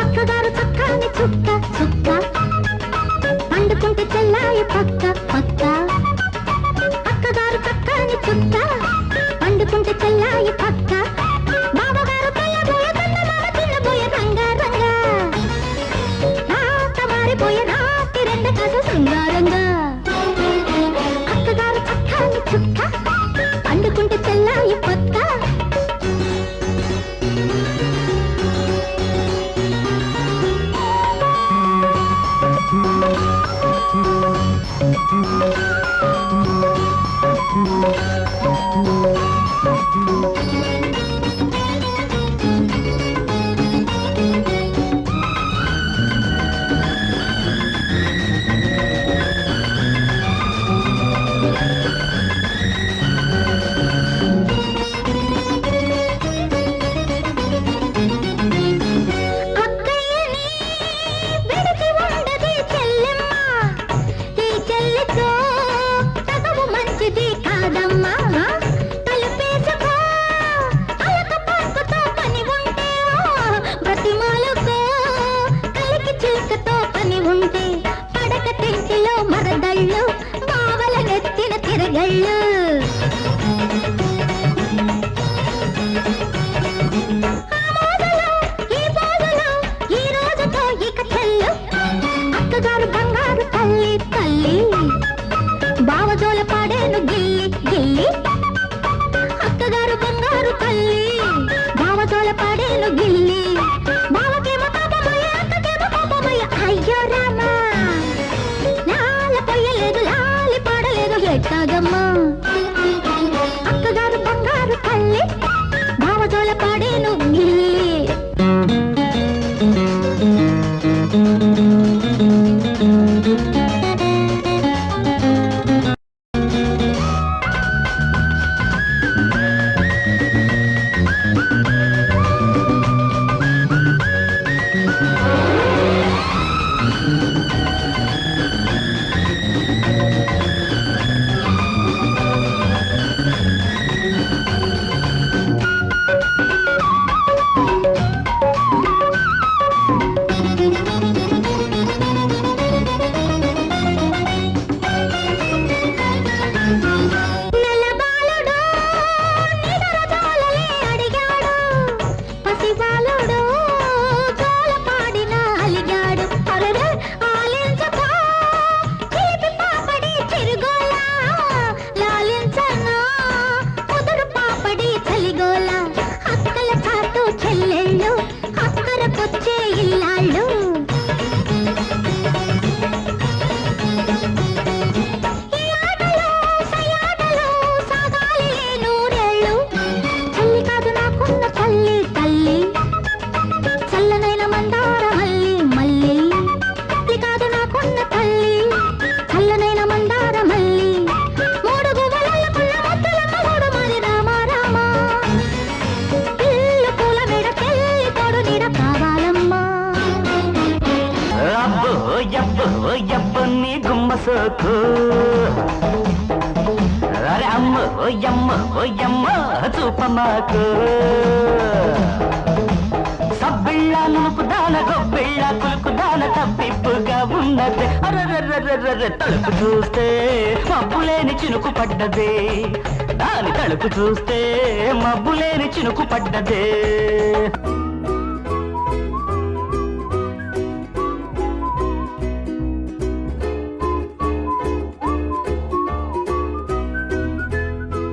అక్కగారు చక్కని చుక్క Música గిల్లి అయ్యో రామా పొయ్యలేదు లాలి పడలేదు ఎట్టాగమ్మా అరే అమ్మ ఓయమ్మ ఓయమ్మ చూపమాకు సబ్బిళ్ళ నులుపుదాన గొబ్బిళ్ళ కులుకుదాన తప్పిప్పుగా ఉన్నది. అర్రర్రర్రర్ర తలుపు చూస్తే మబ్బులేని చినుకు పడ్డదే. దాని తలుపు చూస్తే మబ్బులేని చినుకు పడ్డదే.